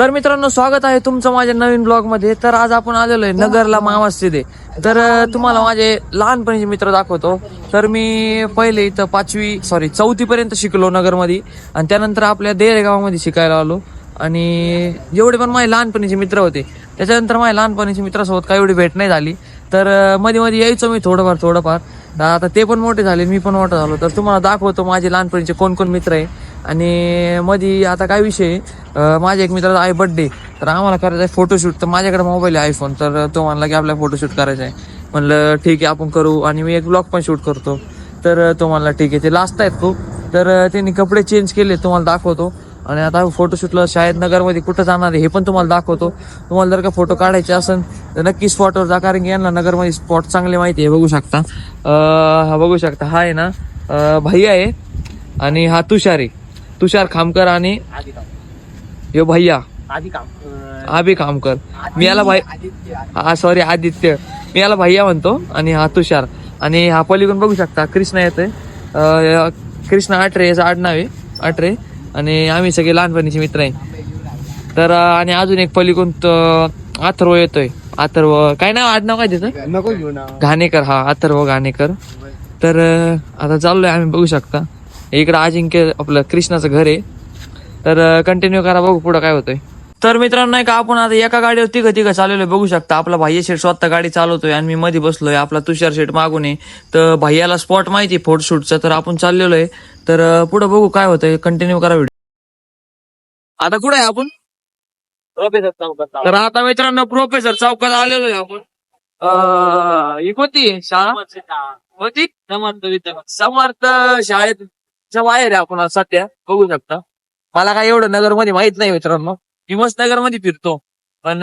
तर मित्रांनो स्वागत आहे तुमचं माझ्या नवीन ब्लॉगमध्ये तर आज आपण आलेलो आहे नगरला मामास्थिते. तर तुम्हाला माझे लहानपणीचे मित्र दाखवतो. तर मी पहिले इथं पाचवी सॉरी चौथी पर्यंत शिकलो नगरमध्ये. आणि त्यानंतर आपल्या देरे गावामध्ये शिकायला आलो. आणि जेवढे पण माझे लहानपणीचे मित्र होते. त्याच्यानंतर माझ्या लहानपणीच्या मित्रासोबत काही एवढी भेट नाही झाली. तर मध्ये मध्ये यायचो मी थोडंफार थोडंफार. तर आता ते पण मोठे झाले मी पण मोठा झालो. तर तुम्हाला दाखवतो माझे लहानपणीचे कोण कोण मित्र आहे. आणि मध्ये आता काय विषय? आहे, माझ्या एक मित्राचा आहे बड्डे तर आम्हाला करायचा आहे फोटोशूट तर माझ्याकडे मोबाईल आहे आयफोन तर तो म्हणला की आपल्याला फोटोशूट करायचा आहे. म्हणलं ठीक आहे आपण करू. आणि मी एक ब्लॉग पण शूट करतो. तर तो म्हणला ठीक आहे. ते लास्ट आहेत खूप. तर त्यांनी कपडे चेंज केले तुम्हाला दाखवतो. आणि आता फोटोशूटला शाळेत नगरमध्ये कुठं जाणार आहे हे पण तुम्हाला दाखवतो. तुम्हाला जर का फोटो काढायचे असेल तर नक्की स्पॉटवर जा. कारण की यांना नगरमध्ये स्पॉट चांगले माहिती आहे बघू शकता. हा बघू शकता. हा आहे ना भाई आहे. आणि हा तुषार आहे. तुषार खामकर आणि यो भैया. हा बी खामकर. मी याला भाई हा सॉरी आदित्य. मी याला भैया म्हणतो आणि हा तुषार. आणि हा पलीकडून बघू शकता कृष्णा येतोय. अं, कृष्णा आटरे याचं आडनाव आहे आटरे आणि आम्ही सगळे लहानपणीचे मित्र आहे. तर अं, आणि अजून एक पलीकडून त- अथर्व येतोय. अथर्व काय नाव आडनाव काय त्याचं? नको घेऊ ना घाणेकर हा अथर्व घाणेकर. तर अं, आता चाललोय आम्ही बघू शकता. इकडं अजिंक्य आपलं कृष्णाचं घर आहे. तर कंटिन्यू करा बघू पुढं काय होतंय. तर मित्रांनो नाही का आपण आता एका गाडीवर तिघं तिघं चालवलोय बघू शकता. आपला भाई शेट स्वतः गाडी चालवतोय आणि मी मध्ये बसलोय. आपला तुषार शेट मागून आहे. तर भाईयाला स्पॉट माहिती फोटोशूटचा तर आपण चाललेलो आहे. तर पुढं बघू काय होतंय. कंटिन्यू करा व्हिडिओ आता कुठे आहे आपण? तर आता मित्रांनो प्रोफेसर चौकात आलेलो आहे आपण. ही कोणती शाळा? होती समर्थ शाळेच्या बाहेर आहे आपण सध्या बघू शकता. मला काय एवढं नगरमध्ये माहीत नाही मित्रांनो. मी मस्त नगरमध्ये फिरतो. पण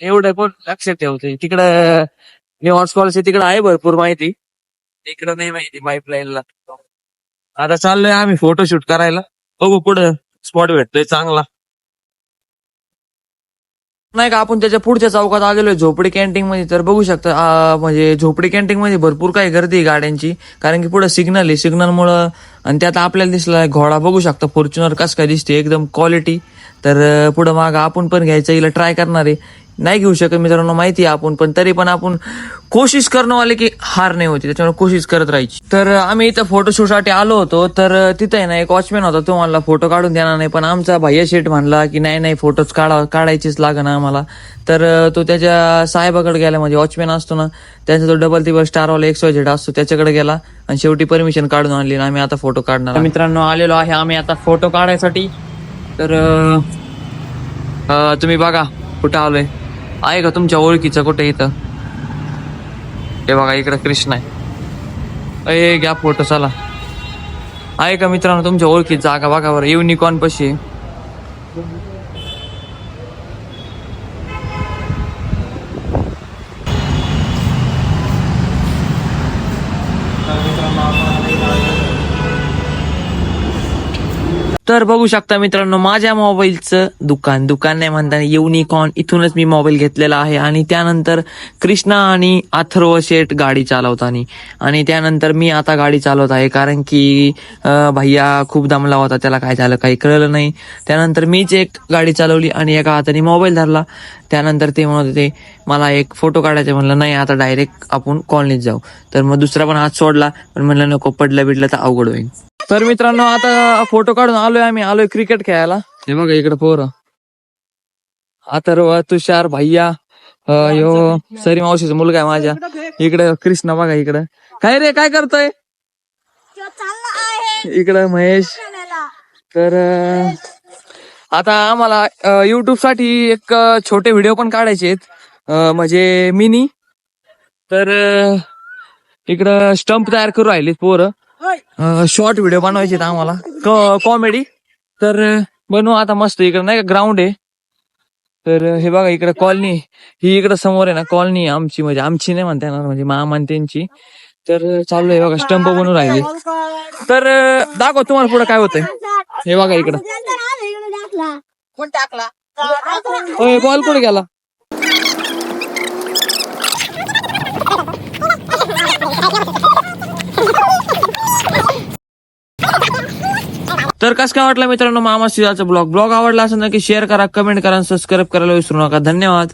एवढं कोण लक्षात ठेवते. तिकडं निवास कॉलेज तिकडं आहे भरपूर माहिती. तिकडं नाही माहिती पाईपलाईनला आता चाललोय आम्ही फोटोशूट करायला. बघू पुढं स्पॉट भेटतोय चांगला. नाही का आपण त्याच्या पुढच्या चौकात आलेलो झोपडी कॅन्टीन मध्ये. तर बघू शकता म्हणजे झोपडी कॅन्टीन मध्ये भरपूर काही गर्दी आहे गाड्यांची. कारण की पुढे सिग्नल आहे. सिग्नलमुळं आणि त्यात आपल्याला दिसला घोडा बघू शकता फॉर्च्युनर कसं काय दिसते एकदम क्वालिटी तर पुढं मागं आपण पण घ्यायचं हिला ट्राय करणार आहे. नाही घेऊ शकत मित्रांनो माहिती आहे आपण पण तरी पण आपण कोशिश करणं वाले की हार नाही होती त्याच्यामुळे कोशिश करत राहायची. तर आम्ही इथं फोटोशूटसाठी आलो होतो तर तिथं आहे ना एक वॉचमॅन होता तो म्हणला फोटो काढून देणार नाही. पण आमचा भैया शेठ म्हणला की नाही नाही फोटोच काढा काढायचीच लागणार आम्हाला. तर तो त्याच्या साहेबाकडे गेला म्हणजे वॉचमॅन असतो ना त्यांचा तो डबल टिबल स्टारवाला एक्स वाय झेड असतो त्याच्याकडे गेला आणि शेवटी परमिशन काढून आणली आणि आम्ही आता फोटो काढणार मित्रांनो आलेलो आहे आम्ही आता फोटो काढायसाठी. तर तुम्ही बघा कुठं आलोय. आहे का तुमच्या ओळखीचं कुठे इथं? हे बघा इकडं कृष्ण आहे. अय घ्या फोटो चला आहे का मित्रांनो तुमच्या ओळखीत जागा बघा बरं युनिकॉर्न पशी. तर बघू शकता मित्रांनो माझ्या मोबाईलचं दुकान. दुकान नाही म्हणताना युनिकॉन इथूनच मी मोबाईल घेतलेला आहे. आणि त्यानंतर कृष्णा आणि अथर्व शेठ गाडी चालवताना. आणि त्यानंतर मी आता गाडी चालवत आहे. कारण की भैया खूप दमला होता. त्याला काय झालं काही कळलं नाही. त्यानंतर मीच एक गाडी चालवली आणि एका हाताने मोबाईल धरला. त्यानंतर ते म्हणत होते मला एक फोटो काढायचे म्हणलं नाही आता डायरेक्ट आपण कॉलनीत जाऊ. तर मग दुसरा पण हात सोडला. पण म्हणलं नको पडलं बिडलं तर अवघड होईल. तर मित्रांनो आता फोटो काढून आलोय आम्ही. आलोय क्रिकेट खेळायला. हे बघा इकडे पोरं. अथर्व तुषार भैया अं, यो सरी मावशीचा मुलगा आहे माझ्या. इकडे कृष्णा बघा इकडे. काय रे काय करतोय? चालला आहे इकडे महेश. तर अं, आता आम्हाला युट्यूबसाठी एक अं, छोटे व्हिडिओ पण काढायचे आहेत. म्हणजे मिनी. तर अं, इकडं स्टंप तयार करू राहिलेत पोरं. शॉर्ट व्हिडिओ बनवायचे आहेत आम्हाला. कॉमेडी तर बनवू आता मस्त इकडे नाही का ग्राउंड आहे. तर हे बघा इकडे कॉलनी ही इकडे समोर आहे ना कॉलनी आमची म्हणजे आमची नाही म्हणता येणार म्हणजे मामा आणि त्यांची तर चालू आहे बघा स्टंप बनवून राहिले. तर दाखव तुम्हाला पुढे काय होतंय. हे बघा इकडं. कोण टाकला? बॉल कुठे गेला? तर कसं काय वाटलं मित्रांनो मामा शिवाचा ब्लॉग ब्लॉग आवडला असेल नक्की शेअर करा कमेंट करा सबस्क्राईब करायला विसरू नका. धन्यवाद.